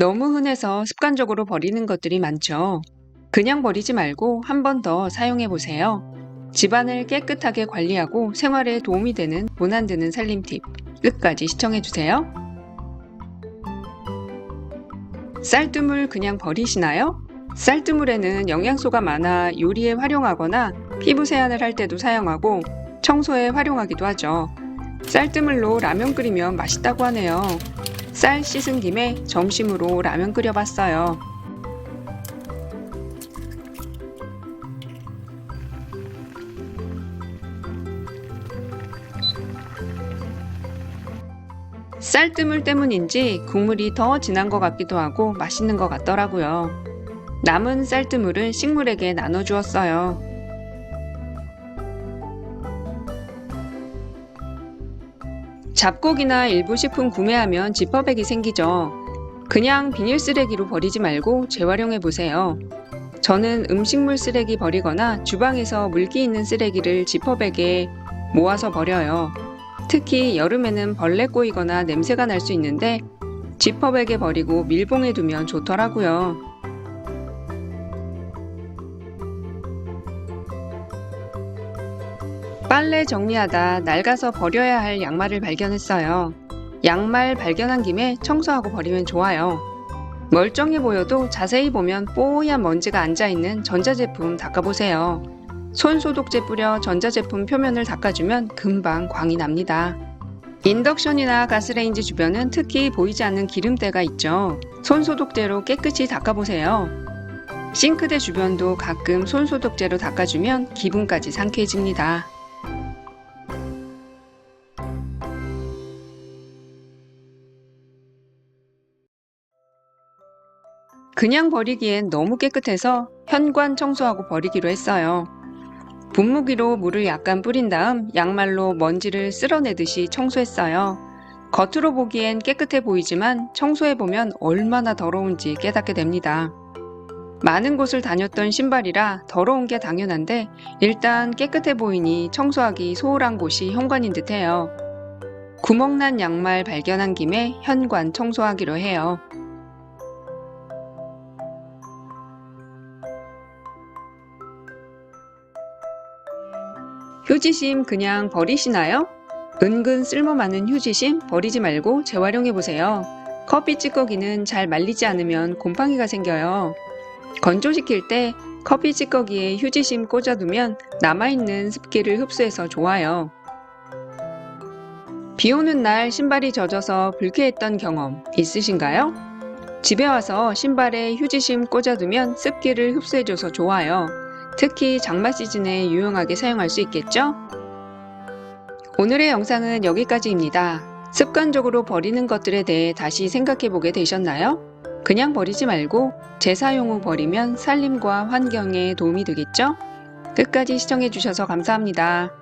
너무 흔해서 습관적으로 버리는 것들이 많죠. 그냥 버리지 말고 한 번 더 사용해 보세요. 집안을 깨끗하게 관리하고 생활에 도움이 되는 드는 살림 팁 끝까지 시청해 주세요. 쌀뜨물 그냥 버리시나요? 쌀뜨물에는 영양소가 많아 요리에 활용하거나 피부 세안을 할 때도 사용하고 청소에 활용하기도 하죠. 쌀뜨물로 라면 끓이면 맛있다고 하네요. 쌀 씻은 김에 점심으로 라면 끓여봤어요. 쌀뜨물 때문인지 국물이 더 진한 것 같기도 하고 맛있는 것 같더라고요. 남은 쌀뜨물을 식물에게 나눠주었어요. 잡곡이나 일부 식품 구매하면 지퍼백이 생기죠. 그냥 비닐 쓰레기로 버리지 말고 재활용해 보세요. 저는 음식물 쓰레기 버리거나 주방에서 물기 있는 쓰레기를 지퍼백에 모아서 버려요. 특히 여름에는 벌레 꼬이거나 냄새가 날 수 있는데 지퍼백에 버리고 밀봉해 두면 좋더라고요. 빨래 정리하다 낡아서 버려야 할 양말을 발견했어요. 양말 발견한 김에 청소하고 버리면 좋아요. 멀쩡해 보여도 자세히 보면 뽀얀 먼지가 앉아있는 전자제품 닦아보세요. 손소독제 뿌려 전자제품 표면을 닦아주면 금방 광이 납니다. 인덕션이나 가스레인지 주변은 특히 보이지 않는 기름때가 있죠. 손소독제로 깨끗이 닦아보세요. 싱크대 주변도 가끔 손소독제로 닦아주면 기분까지 상쾌해집니다. 그냥 버리기엔 너무 깨끗해서 현관 청소하고 버리기로 했어요. 분무기로 물을 약간 뿌린 다음 양말로 먼지를 쓸어내듯이 청소했어요. 겉으로 보기엔 깨끗해 보이지만 청소해보면 얼마나 더러운지 깨닫게 됩니다. 많은 곳을 다녔던 신발이라 더러운 게 당연한데 일단 깨끗해 보이니 청소하기 소홀한 곳이 현관인 듯 해요. 구멍난 양말 발견한 김에 현관 청소하기로 해요. 휴지심 그냥 버리시나요? 은근 쓸모 많은 휴지심 버리지 말고 재활용해 보세요. 커피 찌꺼기는 잘 말리지 않으면 곰팡이가 생겨요. 건조시킬 때 커피 찌꺼기에 휴지심 꽂아두면 남아있는 습기를 흡수해서 좋아요. 비 오는 날 신발이 젖어서 불쾌했던 경험 있으신가요? 집에 와서 신발에 휴지심 꽂아두면 습기를 흡수해줘서 좋아요. 특히 장마 시즌에 유용하게 사용할 수 있겠죠? 오늘의 영상은 여기까지입니다. 습관적으로 버리는 것들에 대해 다시 생각해 보게 되셨나요? 그냥 버리지 말고 재사용 후 버리면 살림과 환경에 도움이 되겠죠? 끝까지 시청해 주셔서 감사합니다.